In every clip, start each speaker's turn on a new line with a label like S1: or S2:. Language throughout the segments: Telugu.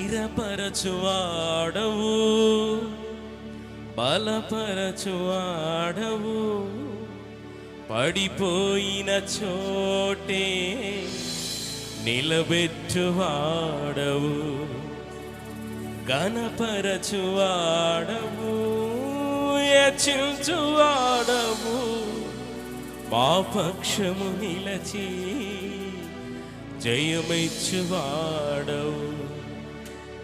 S1: స్థిరపరచువాడవు బలపరచువాడవు. పడిపోయిన చోటే నిలబెట్టువాడవు. గణపరచువాడవు యచించువాడవు. మా పక్షము నిలచి జయమిచ్చువాడవు.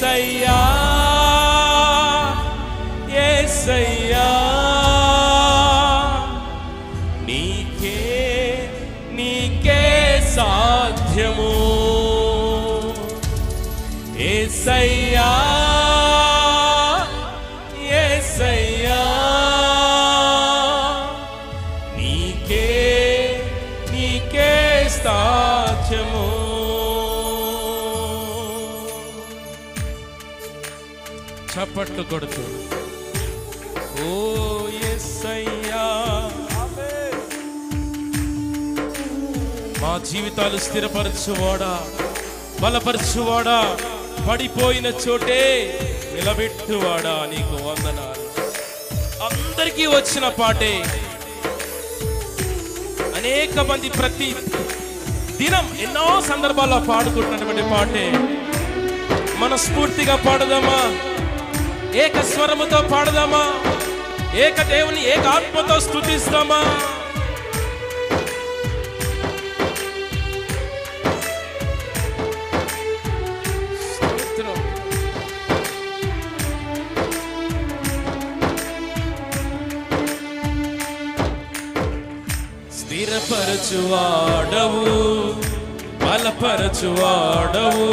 S1: ఏసయ్యా చప్పట్లు కొడుతూ. ఓ ఎస్సయ్యా మా జీవితాలు స్థిరపరచువాడా? బలపరచువాడా? పడిపోయిన చోటే నిలబెట్టువాడా నీకు వందనాలు. అందరికీ వచ్చిన పాటే. అనేక మంది ప్రతి దినం ఎన్నో సందర్భాల్లో పాడుకుంటున్నటువంటి పాటే. మనస్ఫూర్తిగా పాడదామా? ఏక స్వరముతో పాడదామా? ఏక దేవుని ఏక ఆత్మతో స్థుతిస్తామా స్థిరపరచువాడవు బలపరచువాడవు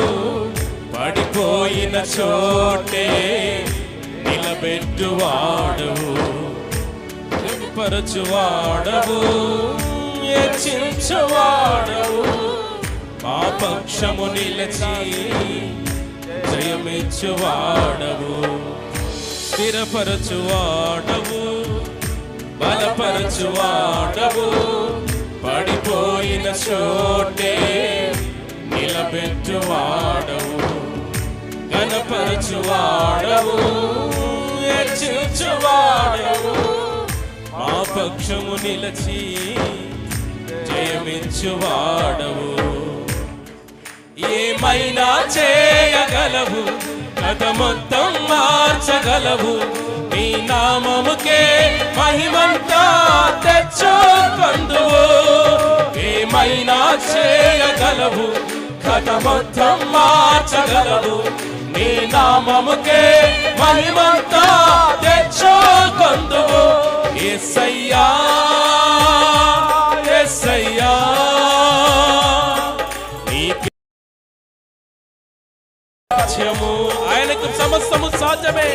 S1: పడిపోయిన చోటే పెట్టువాడవు పరచువాడవు హెచ్చించువాడవు మా పక్షము నిలచి జయమిచ్చువాడవు స్థిరపరచువాడవు బలపరచువాడవు. పడిపోయిన చోటే నిలబెట్టువాడవు గణపరచువాడవు జయమిచ్చువాడవు మా పక్షము నిలచి జయమిచ్చువాడవు ఏమైనా చేయగలవు? గత మొత్తం మార్చగలవు. నీ నామముకే మహిమంతా తెచ్చుకొందువు. ఏమైనా చేయగలవు? గత మొత్తం మార్చగలవు. నీ నామముకే మహిమంతా తెచ్చుకొందువు ఎస్సయ్యా ఎస్సయ్యా ఆయనకు సమస్తము సాధ్యమే.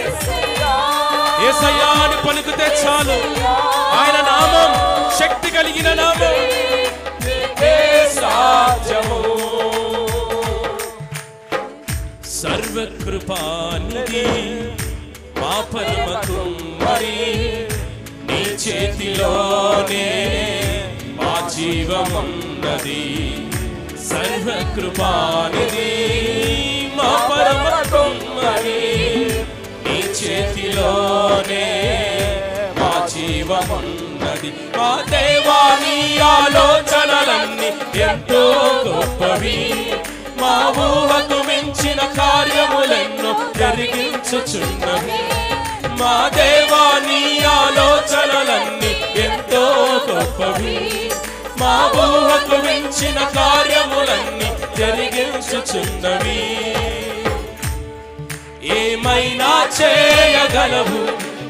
S1: ఏసయ్యా అని పలుకుతే చాలు ఆయన నామం శక్తి కలిగిన నామం. సర్వకృపానిధి మా పరమకు మరి నీ చేతిలోనే మా జీవమున్నది. సర్వకృపానిధి మా పరమకు మరి నీ చేతిలోనే మా జీవమున్నది. మా దేవాని ఆలోచనలన్నీ ఎంతో గొప్పవి. మా ఊహకు ఇచ్చిన కార్యములెన్నో జరిగించుచున్నవి మా దేవాని ఆలోచనలన్నీ ఎంతో గొప్పవి. మా ఊహకు మించిన కార్యములన్నీ జరిగించుచున్నవి. ఏమైనా చేయగలవు?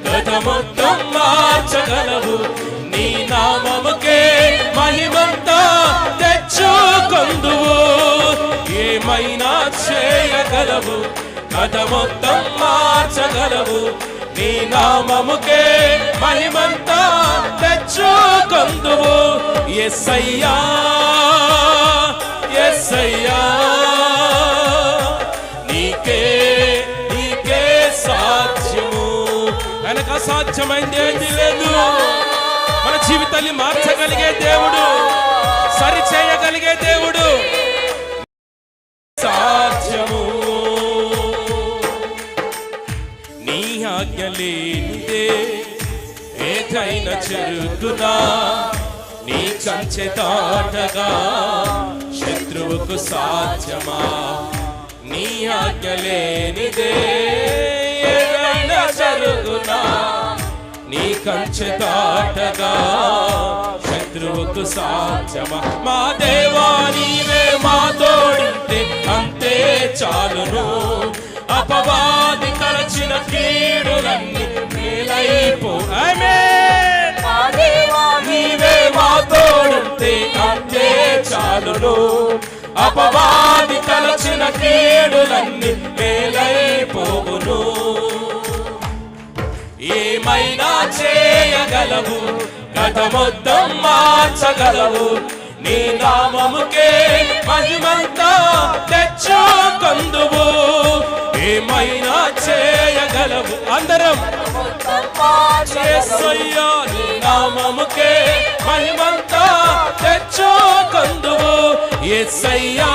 S1: గత మొత్తం మార్చగలవు. నీ నామముకే మహిమంతా తెచ్చు ఏమైనా చేయగలవు? కథ మొత్తం మార్చగలవు. నీ నామముకే మహిమంతా తెచ్చుకొందువు? ఎస్సయ్యా ఎస్సయ్యా నీకే నీకే సాధ్యము. వెనక సాధ్యమైంది ఏంటి లేదు. మన జీవితాన్ని మార్చగలిగే దేవుడు సరి చేయగలిగే దేవుడు. సాధ్యము. నీ ఆజ్ఞ లేనిదే ఏదైనా జరుగుతున్నా నీ కంచె దాటగా శత్రువుకు సాధ్యమా? నీ ఆజ్ఞ లేనిదే ఏదైనా జరుగునా? నీ కంచె దాటగా శత్రువుకు సాధ్యమా? మా దేవా నీవే మా తోడుంటే అంతే చాలును. అపవాది కలచిన కీడులన్నీ మేలైపో. నీవే మా తోడుంటే అంతే చాలును. అపవాది కలచిన కీడులన్నీ మేలైపోవును. ఏమైనా చేయగలవు? కథ మొత్తం మార్చగలవు. నీ నామముకే మహిమంతా తెచ్చుకొందువు ఏమైనా చేయగలవు? అందరం. చేసయ్యా నీ నామముకే మహిమంతా తెచ్చుకొందువు కందువు. ఎస్సయ్యా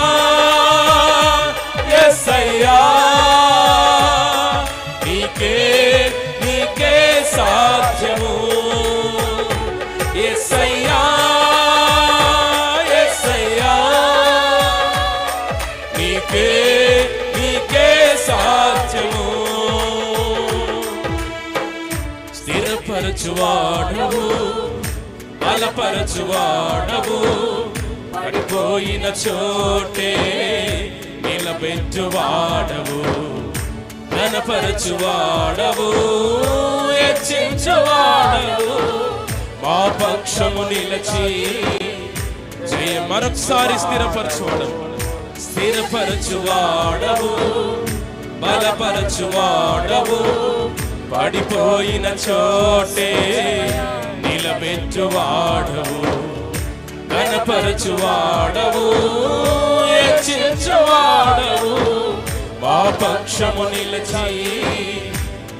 S1: స్థిరపరచువాడవు బలపరచువాడవు. పడిపోయిన చోటే నిలబెట్టువాడవు ఘనపరచువాడవు హెచ్చించువాడవు. మా పక్షము నిలచి జయ మరొకసారి స్థిరపరచువాడవు. స్థిరపరచువాడవు బలపరచువాడవు. పడిపోయిన చోటే నిలబెచ్చువాడవు కనపరచువాడవు హెచ్చించువాడవు మా పక్షము నిలిచి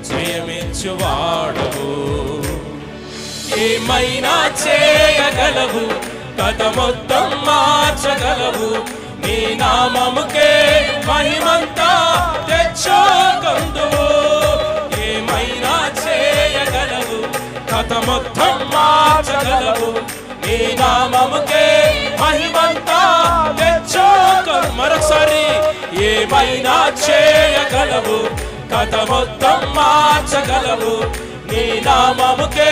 S1: జయమించువాడవు. ఏమైనా చేయగలవు కథ మొత్తం మార్చగలవు. నీ నామముకే మహిమంతా తెచ్చు మొత్తం మార్చగలవు నీ నామముకే మహిమంతా తెచ్చాక మరొకసారి ఏమైనా చేయగలవు? కథ మొత్తం మార్చగలవు నీ నామముకే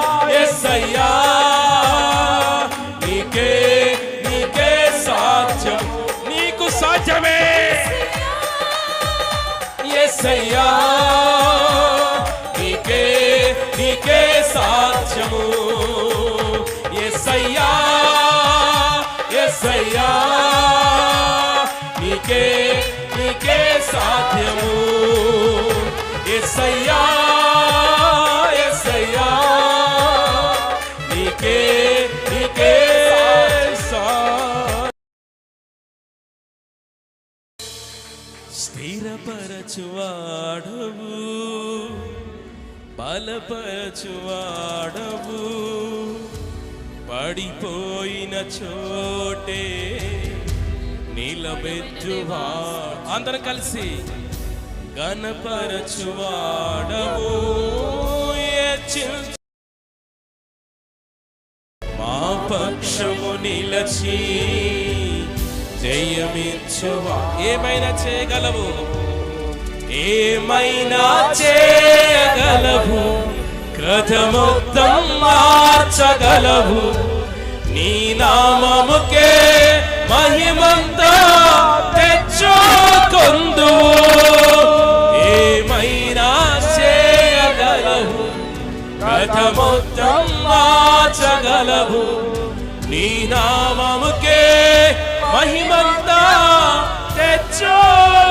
S1: బలపరచువాడవు పడిపోయిన చోటే నిలబెట్టువా అందరం కలిసి గణపరచువాడవు. మా పక్షము నిలచి జయమిచ్చువా. ఏమైనా చేయగలవు? ఏమైనా చేయగలవు? క్రత మార్చగలవు. నీ నామముకే మహిమంతా తెచ్చుకుందు. ఏమైనా చేయగలవు? కథ మార్చగలవు. నీ నామముకే మహిమంతా తెచ్చుకో